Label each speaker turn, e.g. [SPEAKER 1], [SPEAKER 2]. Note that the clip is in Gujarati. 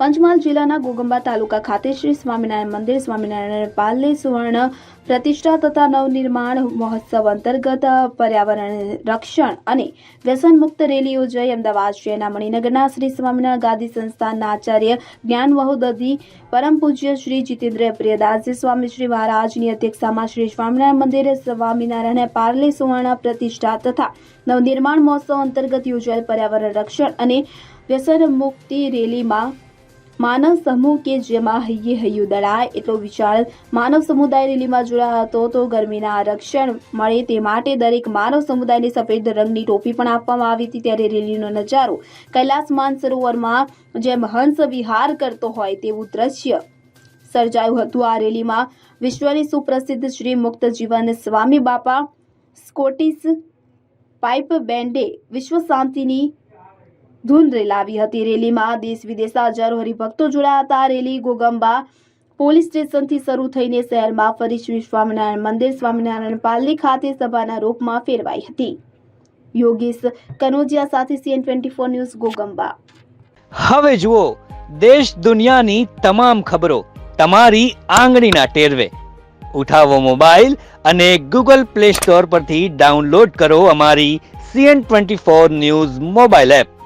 [SPEAKER 1] પંચમહાલ જિલ્લાના ગોગંબા તાલુકા ખાતે શ્રી સ્વામિનારાયણ મંદિર, સ્વામિનારાયણ પાલને સુવર્ણ પ્રતિષ્ઠા તથા નવનિર્માણ મહોત્સવ અંતર્ગત પર્યાવરણ રક્ષણ અને વ્યસન મુક્ત રેલી યોજાઈ. અમદાવાદ શહેરના મણિનગરના શ્રી સ્વામિનારાયણ ગાદી સંસ્થાનના આચાર્ય જ્ઞાન મહોદધિ પરમ પૂજ્ય શ્રી જીતેન્દ્ર પ્રિયદાસજી સ્વામી શ્રી મહારાજની અધ્યક્ષતામાં શ્રી સ્વામિનારાયણ મંદિર, સ્વામિનારાયણ પાર્લે સુવર્ણ પ્રતિષ્ઠા તથા નવનિર્માણ મહોત્સવ અંતર્ગત યોજાયેલ પર્યાવરણ રક્ષણ અને વ્યસન મુક્તિ રેલીમાં માનવ સમૂહ કે જેમાં હૈયે હૈયું દળાય એટલો વિશાળ માનવ સમુદાય રેલીમાં જોડાયો હતો, તો ગરમીના આરક્ષણ મળે તે માટે દરેક માનવ સમુદાયને સફેદ રંગની ટોપી પણ આપવામાં આવી હતી. ત્યારે રેલીનો નજારો કૈલાસ માનસરોવરમાં જેમ હંસ વિહાર કરતો હોય તેવું દ્રશ્ય સર્જાયું હતું. આ રેલીમાં વિશ્વની સુપ્રસિદ્ધ શ્રી મુક્ત જીવન સ્વામી બાપા સ્કોટિશ પાઇપ બેન્ડે વિશ્વ શાંતિની ધૂન રેલાવી હતી રેલીમાં દેશ વિદેશના હજારો હરિભક્તો જોડાયા હતા. રેલી ગોગંબા પોલીસ સ્ટેશનથી શરૂ થઈને શહેરમાં ફરી શ્રી સ્વામિનારાયણ મંદિર, સ્વામિનારાયણ પાલની ખાતે સભાના રૂપમાં ફેરવાઈ હતી. યોગેશ કનોજિયા સાથે CN twenty four news Goghamba.
[SPEAKER 2] હવે જુઓ, દેશ દુનિયાની તમામ ખબરો તમારી આંગળીના ટેરવે. ઉઠાવો મોબાઈલ અને ગૂગલ પ્લે સ્ટોર પરથી ડાઉનલોડ કરો અમારી CN twenty four news mobile app.